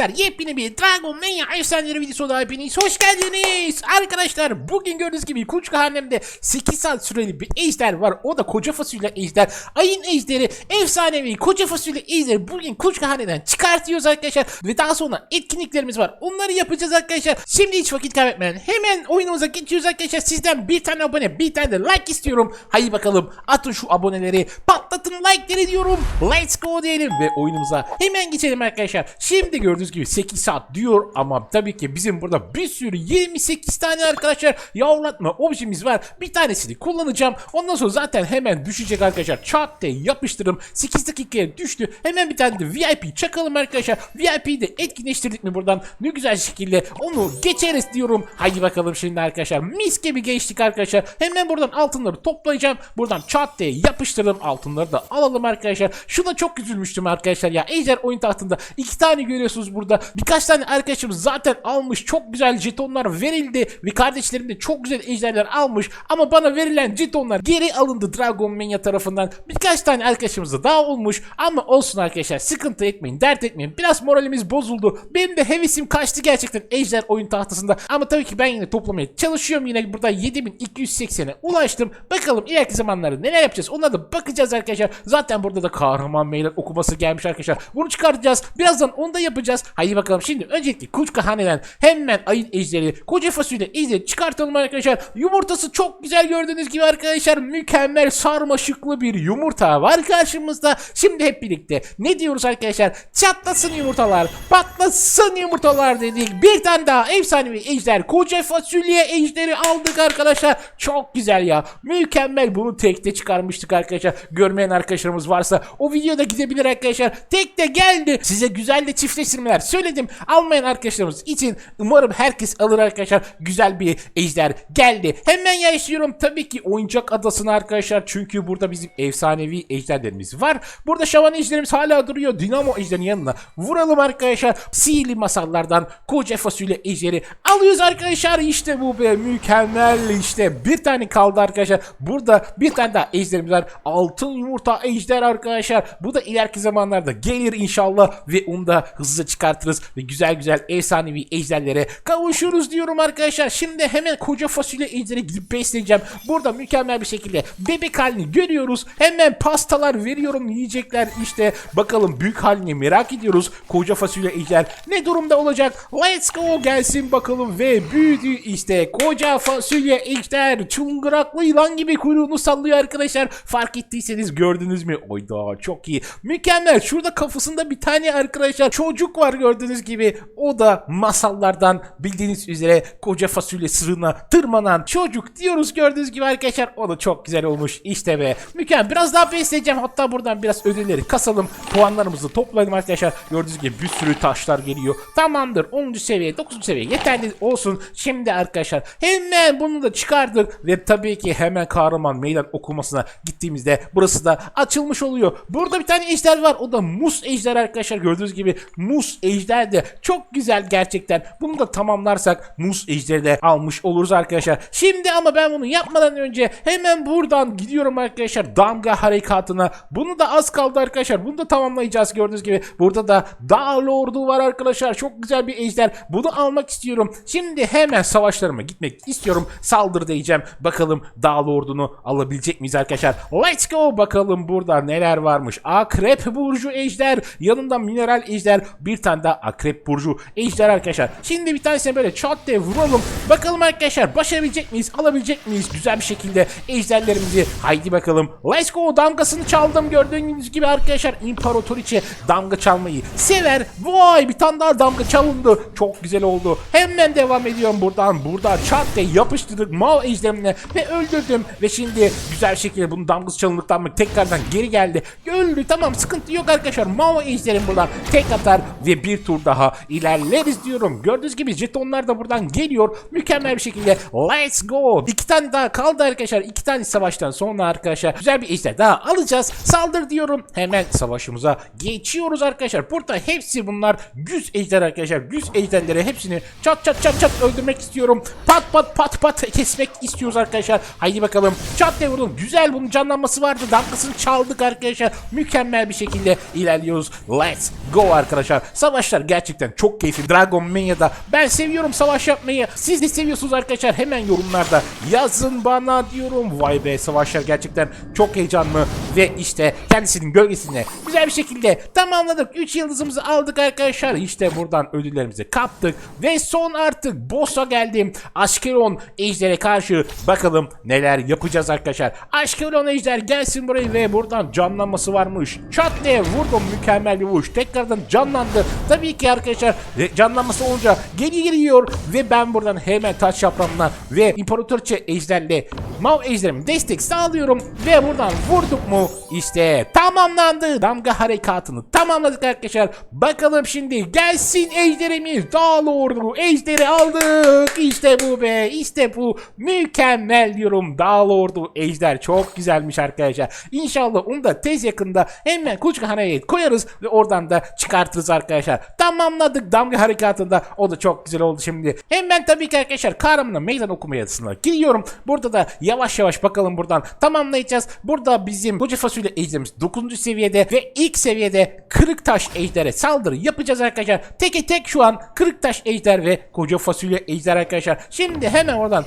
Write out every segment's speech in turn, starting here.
arkadaşlar yepyeni bir Dragon Mania efsaneleri videosuna hepiniz hoş geldiniz. Arkadaşlar bugün gördüğünüz gibi Kuluçka Hanem'de 8 saat süreli bir ejder var. O da koca fasulye ejder. Ayın ejderi efsanevi koca fasulye ejderi bugün Kuluçka Hanem'den çıkartıyoruz arkadaşlar. Ve daha sonra etkinliklerimiz var. Onları yapacağız arkadaşlar. Şimdi hiç vakit kaybetmeden hemen oyunumuza geçiyoruz arkadaşlar. Sizden bir tane abone bir tane de like istiyorum. Haydi bakalım atın şu aboneleri patlatın like'leri diyorum. Let's go diyelim ve oyunumuza hemen geçelim arkadaşlar. Şimdi gördüğünüz gibi 8 saat diyor ama tabii ki bizim burada bir sürü 28 tane arkadaşlar yavrulatma objemiz var. Bir tanesini kullanacağım. Ondan sonra zaten hemen düşecek arkadaşlar. Çat diye yapıştırdım. 8 dakikaya düştü. Hemen bir tane de VIP çakalım arkadaşlar. VIP'yi de etkinleştirdik mi buradan? Ne güzel şekilde onu geçeriz diyorum. Haydi bakalım şimdi arkadaşlar. Mis gibi geçtik arkadaşlar. Hemen buradan altınları toplayacağım. Buradan çat diye yapıştırdım. Altınları da alalım arkadaşlar. Şuna çok üzülmüştüm arkadaşlar ya. Ejder oyun tahtında iki tane görüyorsunuz burada. Birkaç tane arkadaşımız zaten almış. Çok güzel jetonlar verildi. Ve kardeşlerim de çok güzel ejderler almış. Ama bana verilen jetonlar geri alındı Dragon Mania tarafından. Birkaç tane arkadaşımız da daha olmuş. Ama olsun arkadaşlar. Sıkıntı etmeyin. Dert etmeyin. Biraz moralimiz bozuldu. Benim de hevesim kaçtı gerçekten ejder oyun tahtasında. Ama tabii ki ben yine toplamaya çalışıyorum. Yine burada 7280'e ulaştım. Bakalım ileriki zamanlarda neler yapacağız. Ona da bakacağız arkadaşlar. Zaten burada da kahraman meydan okuması gelmiş arkadaşlar. Bunu çıkartacağız. Birazdan onu da yapacağız. Haydi bakalım şimdi öncelikle Kuluçka Hane'den hemen ayın ejderi, koca fasulye ejderi çıkartalım arkadaşlar. Yumurtası çok güzel gördüğünüz gibi arkadaşlar. Mükemmel sarmaşıklı bir yumurta var karşımızda. Şimdi hep birlikte ne diyoruz arkadaşlar? Çatlasın yumurtalar, patlasın yumurtalar dedik. Bir tane daha efsanevi ejder, koca fasulye ejderi aldık arkadaşlar. Çok güzel ya. Mükemmel bunu tekte çıkarmıştık arkadaşlar. Görmeyen arkadaşlarımız varsa o videoda gidebilir arkadaşlar. Tekte geldi. Size güzel de çiftleştirmeler söyledim. Almayan arkadaşlarımız için umarım herkes alır arkadaşlar. Güzel bir ejder geldi. Hemen yaşıyorum tabii ki oyuncak adasına arkadaşlar. Çünkü burada bizim efsanevi ejderlerimiz var. Burada şaman ejderimiz hala duruyor. Dinamo ejderin yanına vuralım arkadaşlar. Sihirli masallardan koca fasulye ejderi alıyoruz arkadaşlar. İşte bu be mükemmel işte. Bir tane kaldı arkadaşlar. Burada bir tane daha ejderimiz var. Altın yumurta ejder arkadaşlar. Bu da ileriki zamanlarda gelir inşallah ve onu da hızlıca çıkartırız ve güzel güzel efsanevi ejderlere kavuşuruz diyorum arkadaşlar. Şimdi hemen koca fasulye ejderi gidip besleyeceğim. Burada mükemmel bir şekilde bebek halini görüyoruz. Hemen pastalar veriyorum yiyecekler işte. Bakalım büyük halini merak ediyoruz. Koca fasulye ejder ne durumda olacak? Let's go gelsin bakalım ve büyüdü işte. Koca fasulye ejder çıngıraklı yılan gibi kuyruğunu sallıyor arkadaşlar. Fark ettiyseniz gördünüz mü? Oyda çok iyi. Mükemmel. Şurada kafasında bir tane arkadaşlar çocuk var gördüğünüz gibi. O da masallardan bildiğiniz üzere koca fasulye sırrına tırmanan çocuk diyoruz gördüğünüz gibi arkadaşlar. O da çok güzel olmuş. İşte be. Mükemmel. Biraz daha besleyeceğim. Hatta buradan biraz ödülleri kasalım. Puanlarımızı toplayalım arkadaşlar. Gördüğünüz gibi bir sürü taşlar geliyor. Tamamdır. 10. seviye, 9. seviye yeterli olsun. Şimdi arkadaşlar hemen bunu da çıkardık ve tabii ki hemen kahraman meydan okumasına gittiğimizde burası da açılmış oluyor. Burada bir tane ejder var. O da mus ejder arkadaşlar. Gördüğünüz gibi mus ejder de çok güzel gerçekten. Bunu da tamamlarsak mus ejderi de almış oluruz arkadaşlar. Şimdi ama ben bunu yapmadan önce hemen buradan gidiyorum arkadaşlar damga harekatına. Bunu da az kaldı arkadaşlar. Bunu da tamamlayacağız gördüğünüz gibi. Burada da dağ lordu var arkadaşlar. Çok güzel bir ejder. Bunu almak istiyorum. Şimdi hemen savaşlarıma gitmek istiyorum. Saldır diyeceğim. Bakalım dağ lordunu alabilecek miyiz arkadaşlar? Let's go bakalım burada neler varmış. Akrep burcu ejder. Yanında mineral ejder. Bir tane daha akrep burcu ejder arkadaşlar. Şimdi bir tanesine böyle çat diye vuralım. Bakalım arkadaşlar başarabilecek miyiz? Alabilecek miyiz? Güzel bir şekilde ejderlerimizi. Haydi bakalım. Let's go damgasını çaldım. Gördüğünüz gibi arkadaşlar İmparatoriçe damga çalmayı sever. Vay bir tane daha damga çalındı. Çok güzel oldu. Hemen devam ediyorum buradan. Burada çat diye yapıştırdık Mao ejderimle ve öldürdüm. Ve şimdi güzel şekilde bunun damgası çalındıktan mı tekrardan geri geldi. Öldü tamam sıkıntı yok arkadaşlar. Mao ejderim buradan tek atar ve bir tur daha ilerleriz diyorum. Gördüğünüz gibi jetonlar da buradan geliyor. Mükemmel bir şekilde let's go. İki tane daha kaldı arkadaşlar. İki tane savaştan sonra arkadaşlar güzel bir ejder daha alacağız. Saldır diyorum. Hemen savaşımıza geçiyoruz arkadaşlar. Burada hepsi bunlar güz ejder arkadaşlar. Güz ejderleri hepsini çat çat çat çat öldürmek istiyorum. Pat pat pat pat kesmek istiyoruz arkadaşlar. Haydi bakalım. Çat diye vurdum. Güzel bunun canlanması vardı. Damgası kupasını çaldık arkadaşlar. Mükemmel bir şekilde ilerliyoruz. Let's go arkadaşlar. Savaşlar gerçekten çok keyifli. Dragon Mania'da ben seviyorum savaş yapmayı. Siz de seviyorsunuz arkadaşlar. Hemen yorumlarda yazın bana diyorum. Vay be savaşlar gerçekten çok heyecanlı ve işte kendisinin gölgesinde güzel bir şekilde tamamladık. 3 yıldızımızı aldık arkadaşlar. İşte buradan ödüllerimizi kaptık ve son artık boss'a geldim. Askeron ejdere karşı bakalım neler yapacağız arkadaşlar. Askeron ejder gelsin buraya ve buradan canlanması varmış. Çat diye vurdum mükemmel bir vuruş. Tekrardan canlandı. Tabii ki arkadaşlar canlanması olunca geri geliyor ve ben buradan hemen taş yaprağımdan ve imparatorçe ejderle Mav ejderime destek sağlıyorum ve buradan vurduk mu işte tamamlandı. Damga harekatını tamamladık arkadaşlar. Bakalım şimdi gelsin ejderimiz. Dağlı ordu ejderi aldık. İşte bu be işte bu mükemmel diyorum. Dağlı ordu ejder çok güzelmiş arkadaşlar. İnşallah onu da tez yakında hemen Kuçkahane'ye koyarız ve oradan da çıkartırız arkadaşlar. Tamamladık damga harekatında. O da çok güzel oldu şimdi. Hemen tabii ki arkadaşlar kahramanla meydan okuma yazısına giriyorum. Burada da yavaş yavaş bakalım buradan tamamlayacağız. Burada bizim koca fasulye ejderimiz 9. seviyede ve ilk seviyede kırık taş ejdere saldırı yapacağız arkadaşlar. Teke tek şu an kırık taş ejder ve koca fasulye ejder arkadaşlar. Şimdi hemen oradan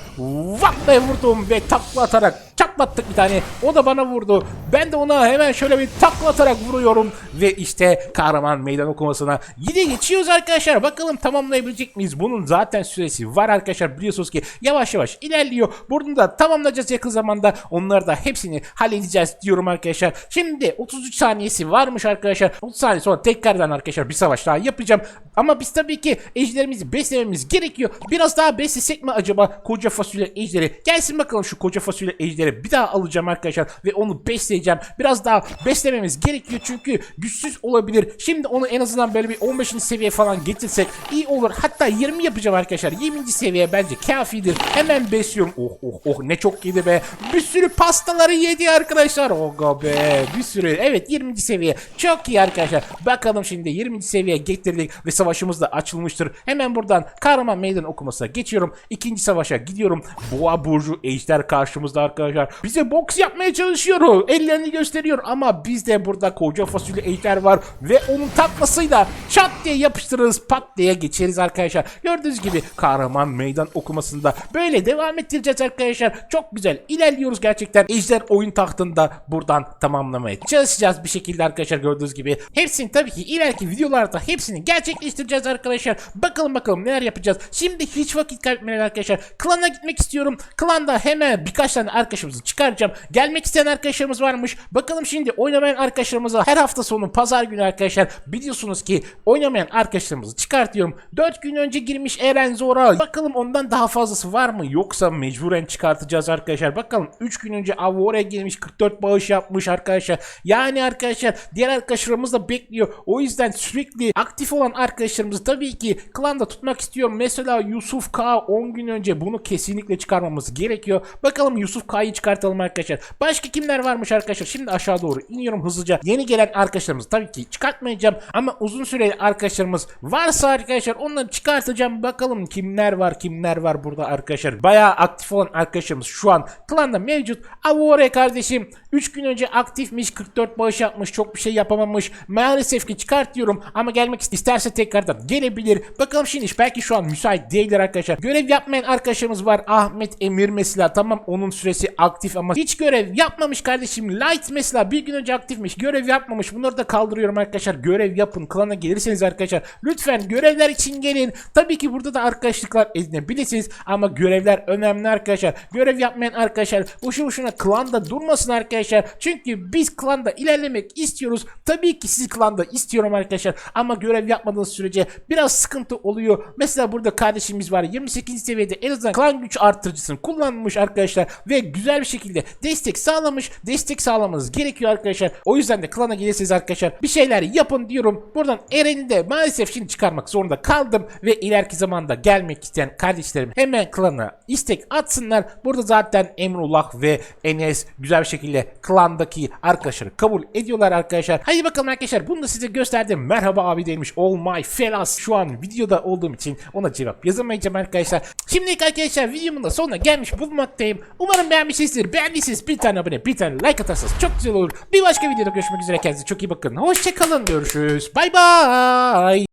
be vurdum ve takla atarak çatlattık bir tane. O da bana vurdu. Ben de ona hemen şöyle bir takla atarak vuruyorum ve işte kahraman meydan okumasına yine geçiyoruz arkadaşlar. Bakalım tamamlayabilecek miyiz? Bunun zaten süresi var arkadaşlar. Biliyorsunuz ki yavaş yavaş ilerliyor. Bunu da tamamlayacağız yakın zamanda. Onları da hepsini halledeceğiz diyorum arkadaşlar. Şimdi 33 saniyesi varmış arkadaşlar. 30 saniye sonra tekrardan arkadaşlar bir savaş daha yapacağım. Ama biz tabii ki ejderimizi beslememiz gerekiyor. Biraz daha beslesek mi acaba koca fasulye ejderi? Gelsin bakalım şu koca fasulye ejderi bir daha alacağım arkadaşlar ve onu besleyeceğim. Biraz daha beslememiz gerekiyor çünkü güçsüz olabilir. Şimdi onu en azından böyle bir 15. seviye falan getirsek iyi olur. Hatta 20 yapacağım arkadaşlar. 20. seviye bence kafidir. Hemen besliyorum. Oh oh oh ne çok yedi be. Bir sürü pastaları yedi arkadaşlar. Oga be bir sürü. Evet 20. seviye. Çok iyi arkadaşlar. Bakalım şimdi 20. seviyeye getirdik ve savaşımız da açılmıştır. Hemen buradan kahraman meydan okumasına geçiyorum. İkinci savaşa gidiyorum. Boğa burcu ejder karşımızda arkadaşlar. Bize boks yapmaya çalışıyor. Ellerini gösteriyor ama bizde burada koca fasulye ejder var ve onun takmasıyla çat diye yapıştırırız pat diye geçeriz arkadaşlar. Gördüğünüz gibi kahraman meydan okumasında böyle devam ettireceğiz arkadaşlar. Çok güzel ilerliyoruz gerçekten. Ejder oyun tahtında buradan tamamlamaya çalışacağız bir şekilde arkadaşlar gördüğünüz gibi. Hepsini tabii ki ileriki videolarda hepsini gerçekleştireceğiz arkadaşlar. Bakalım bakalım neler yapacağız. Şimdi hiç vakit kaybetmeyin arkadaşlar. Klana gitmek istiyorum. Klanda hemen birkaç tane arkadaşımızı çıkaracağım. Gelmek isteyen arkadaşlarımız varmış. Bakalım şimdi oynamayan arkadaşlarımıza her hafta sonu pazar günü arkadaşlar biliyorsunuz ki oynamayan arkadaşlarımızı çıkartıyorum. 4 gün önce girmiş Eren Zora. Bakalım ondan daha fazlası var mı? Yoksa mecburen çıkartacağız arkadaşlar. Bakalım 3 gün önce Avora girmiş 44 bağış yapmış arkadaşlar. Yani arkadaşlar diğer arkadaşlarımız da bekliyor. O yüzden sürekli aktif olan arkadaşlarımızı tabii ki klanda tutmak istiyorum. Mesela Yusuf K 10 gün önce bunu kesinlikle çıkarmamız gerekiyor. Bakalım Yusuf K'yı çıkartalım arkadaşlar. Başka kimler varmış arkadaşlar? Şimdi aşağı doğru iniyorum hızlıca. Yeni gelen arkadaşlarımızı tabii ki çıkartmayacağım ama uzun süreli arkadaşlarımız varsa arkadaşlar onları çıkartacağım. Bakalım kimler var kimler var burada arkadaşlar. Bayağı aktif olan arkadaşlarımız şu an klanda mevcut. Avore kardeşim 3 gün önce aktifmiş 44 bağış yapmış çok bir şey yapamamış. Maalesef ki çıkartıyorum ama gelmek isterse tekrardan gelebilir. Bakalım şimdi belki şu an müsait değildir arkadaşlar. Görev yapmayan arkadaşlarımız var. Ahmet Emir mesela tamam onun süresi aktif ama hiç görev yapmamış kardeşim. Light mesela bir gün önce aktifmiş. Görev yapmamış. Bunları da kaldırıyorum arkadaşlar. Görev yapın. Klana gelirseniz arkadaşlar. Lütfen görevler için gelin. Tabii ki burada da arkadaşlıklar edinebilirsiniz ama görevler önemli arkadaşlar. Görev yapmayan arkadaşlar boşu boşuna klanda durmasın arkadaşlar. Çünkü biz klanda ilerlemek istiyoruz. Tabii ki siz klanda istiyorum arkadaşlar ama görev yapmadığınız sürece biraz sıkıntı oluyor. Mesela burada kardeşimiz var 28. seviyede en azından klan güç artırıcısını kullanmış arkadaşlar ve güzel bir şekilde destek sağlamış. Destek sağlamanız gerekiyor arkadaşlar. O yüzden de klana gelirseniz arkadaşlar bir şeyler yapın diyorum. Buradan Eren'i de maalesef şimdi çıkarmak zorunda kaldım ve ileriki zamanda gelmek isteyen kardeşlerim hemen klana istek atsınlar. Burada zaten Emrullah ve Enes güzel bir şekilde klandaki arkadaşları kabul ediyorlar arkadaşlar. Hadi bakalım arkadaşlar bunu da size gösterdim. Merhaba abi demiş. All my fellas. Şu an videoda olduğum için ona cevap yazamayacağım arkadaşlar. Şimdilik arkadaşlar videomun da sonuna gelmiş bulunmaktayım. Umarım beğenmişsiniz. sizleri beğendiyseniz bir tane abone bir tane like atarsanız çok güzel olur. Bir başka videoda görüşmek üzere kendinize çok iyi bakın. Hoşçakalın görüşürüz. Bay bay. Bye.